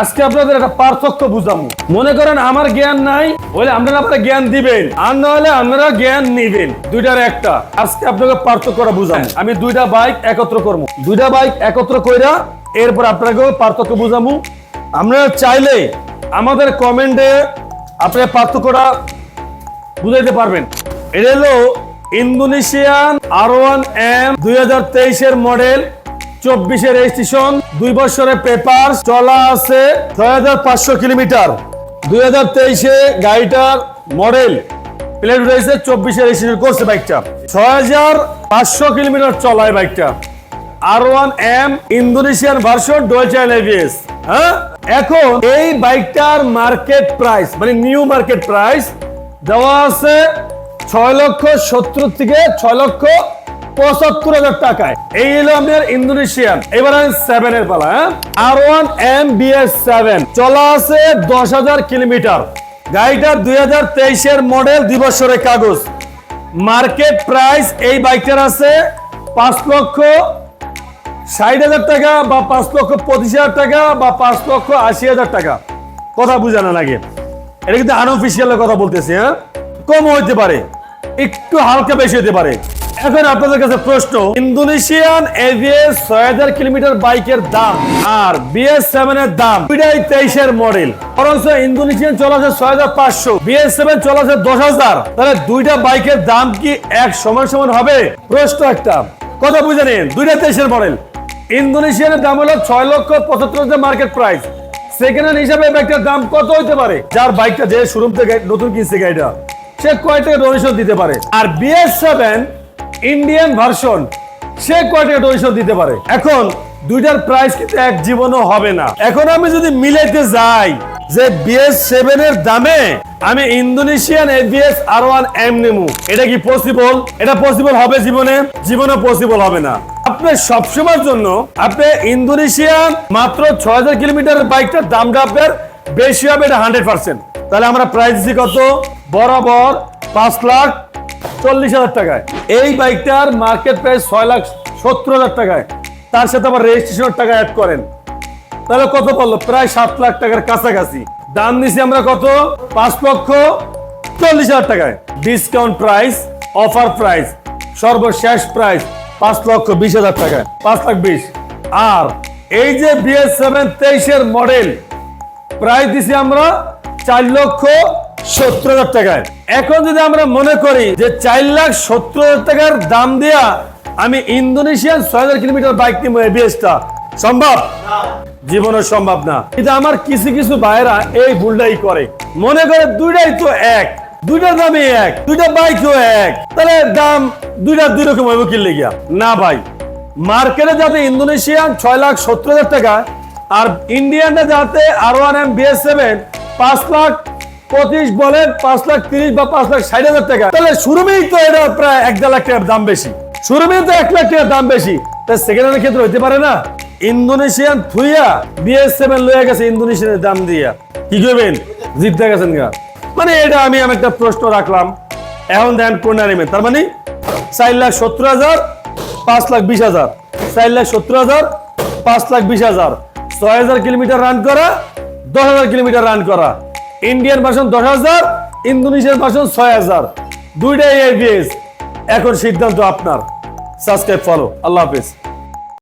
আজকে আপনাদের একটা পার্থক্য বুঝাবো মনে করেন আমার জ্ঞান নাই বলে আপনারা আপনারা জ্ঞান দিবেন। আর না হলে আপনারা জ্ঞান নিবেন দুইটার একটা। আজকে আপনাকে পার্থক্যটা বুঝাবো আমি দুইটা বাইক একত্র করব দুইটা বাইক একত্র কইরা এরপর আপনাকে পার্থক্য বুঝাবো আপনারা চাইলে আমাদের কমেন্টে আপনার পার্থক্যটা বুঝাইতে পারবেন। এটা হলো ইন্দোনেশিয়ান আর ওয়ান এম দুই হাজার তেইশের মডেল চব্বিশের রেজিস্ট্রেশন দুই বছরের পেপার চলা আছে ছয় হাজার পাঁচশো কিলোমিটার। দুই হাজার গাড়িটার মডেল প্লেট রয়েছে চব্বিশে রেজিস্ট্রেশন করছে বাইকটা ছয় হাজার পাঁচশো কিলোমিটার চলায় বাইকটা R one M Indonesian version ABS হ্যাঁ? এখন এই বাইকটার মার্কেট প্রাইস মানে নিউ মার্কেট প্রাইস দেওয়া আছে ছয় লক্ষ সত্তর থেকে ছয় লক্ষ পঁচাত্তর হাজার টাকায়। এই হলো আপনার ইন্দোনেশিয়ান। এবার আমি সেভেন এর পালা R one M BS seven চলা আছে দশ হাজার কিলোমিটার। গাড়িটা দুই হাজার তেইশের মডেল দুই বছরের কাগজ। মার্কেট প্রাইস এই বাইকটার আছে পাঁচ লক্ষ ষাট হাজার টাকা বা পাঁচ লক্ষ পঁচিশ হাজার টাকা বা পাঁচ লক্ষ আশি হাজার টাকা। কথা বুঝানো লাগে এটা কিন্তু আনঅফিসিয়াল কথা বলতেছি হ্যাঁ? কম হইতে পারে। একটু হালকা বেশি হতে পারে। এখন আপনাদের কাছে প্রশ্ন, ইন্দোনেশিয়ান এভিএস ছয় হাজার কিলোমিটার বাইকের দাম আর বিএস সেভেন এর দাম দুইটাই তেইশের মডেল। বরঞ্চ ইন্দোনেশিয়ান চলাছে ছয় হাজার পাঁচশো, বিএস সেভেন চলাছে দশ হাজার। তাহলে দুইটা বাইকের দাম কি এক সমান সমান হবে? প্রশ্ন একটা, কথা বুঝে নিন, দুইটা মডেল। দাম হলো ছয় লক্ষ পঁচাত্তর হাজার মার্কেট প্রাইস। সেকেন্ড হ্যান্ড হিসাবে বাইকটার দাম কত হতে পারে? যার বাইকটা যে শোরুম থেকে নতুন কিনছে গাড়িটা, সে কয় টাকা ডোনেশন দিতে পারে। আর বিএস সেভেন ইন্ডিয়ান ভার্সন সে কয় টাকা ডোনেশন দিতে পারে? এখন দুইটার প্রাইস কিন্তু এক জীবনও হবে না। এখন আমি যদি মিলাইতে যাই যে বিএস সেভেন এর দামে আমি Indonesian ABS R one M নেমু এটা কি পসিবল এটা পসিবল হবে জীবনে? জীবনে পসিবল হবে না। আপনি সবসময়ের জন্য আপনি ইন্দোনেশিয়ান মাত্র ছয় হাজার কিলোমিটারের বাইকটার দামটা আপনার বেশি হবে এটা হান্ড্রেড পার্সেন্ট তাহলে আমরা প্রাইস দিচ্ছি কত? বরাবর পাঁচ লাখ চল্লিশ হাজার টাকায়। এই বাইকটার মার্কেট প্রাইস ছয় লাখ সত্তর হাজার টাকায়। তার সাথে আবার রেজিস্ট্রেশনের টাকা অ্যাড করেন। তাহলে কত পড়ল? প্রায় সাত লাখ টাকার কাছাকাছি। দাম দিছি আমরা কত? পাঁচ লক্ষ চল্লিশ হাজার টাকায়। ডিসকাউন্ট প্রাইস অফার প্রাইস সর্বশেষ প্রাইস পাঁচ লক্ষ বিশ হাজার টাকায়। পাঁচ লাখ বিশ। আর এই যে বিএস সেভেন তেইশের মডেল প্রাইস দিছি আমরা চার লক্ষ সত্তর হাজার টাকায়। এখন যদি আমরা মনে করি যে চার লাখ সত্তর হাজার টাকার দাম দেয়া আমি ইন্দোনেশিয়ান ছয় হাজার কিলোমিটার বাইক নিবো এবিএসটা সম্ভব? জীবনে সম্ভব না। কিন্তু আমার কিছু কিছু ভাইরা এই ভুলটাই করে। মনে করে দুইটাই তো এক। দুইটা দামই এক দুইটা বাইকও এক। তাহলে দাম দুইটা দুই রকম হইব কিনলে গিয়া। না ভাই মার্কেটে যাতে ইন্দোনেশিয়ান ছয় লাখ সত্তর হাজার টাকা আর ইন্ডিয়ানে যাতে R one M BS seven পাঁচ লাখ পঁচিশ বলেন পাঁচ লাখ তিরিশ বা পাঁচ লাখ ষাট হাজার টাকা। তাহলে শুরুমেই তো এটা প্রায় এক দেড় লাখ টাকার দাম বেশি। শুরুমেই তো এক লাখ টাকার দাম বেশি। সেকেন্ড হ্যান্ডের ক্ষেত্রে হইতে পারে না। ইন্দোনেশিয়ান থুইয়া লয়ে গেছে দাম দিয়া। কি করবেন গেছেন গা। মানে এটা আমি আমি একটা প্রশ্ন রাখলাম। এখন দেন কোন নেবেন তার মানে চার লাখ সত্তর হাজার, পাঁচ লাখ বিশ হাজার। চার লাখ সত্তর হাজার, পাঁচ লাখ বিশ হাজার। ছয় হাজার কিলোমিটার রান করা, দশ হাজার কিলোমিটার রান করা। ইন্ডিয়ান ভার্সন দশ হাজার ইন্দোনেশিয়ার ভার্সন ছয় হাজার। দুইটাই এখন সিদ্ধান্ত আপনার। সাবস্ক্রাইব ফলো আল্লাহ হাফিজ।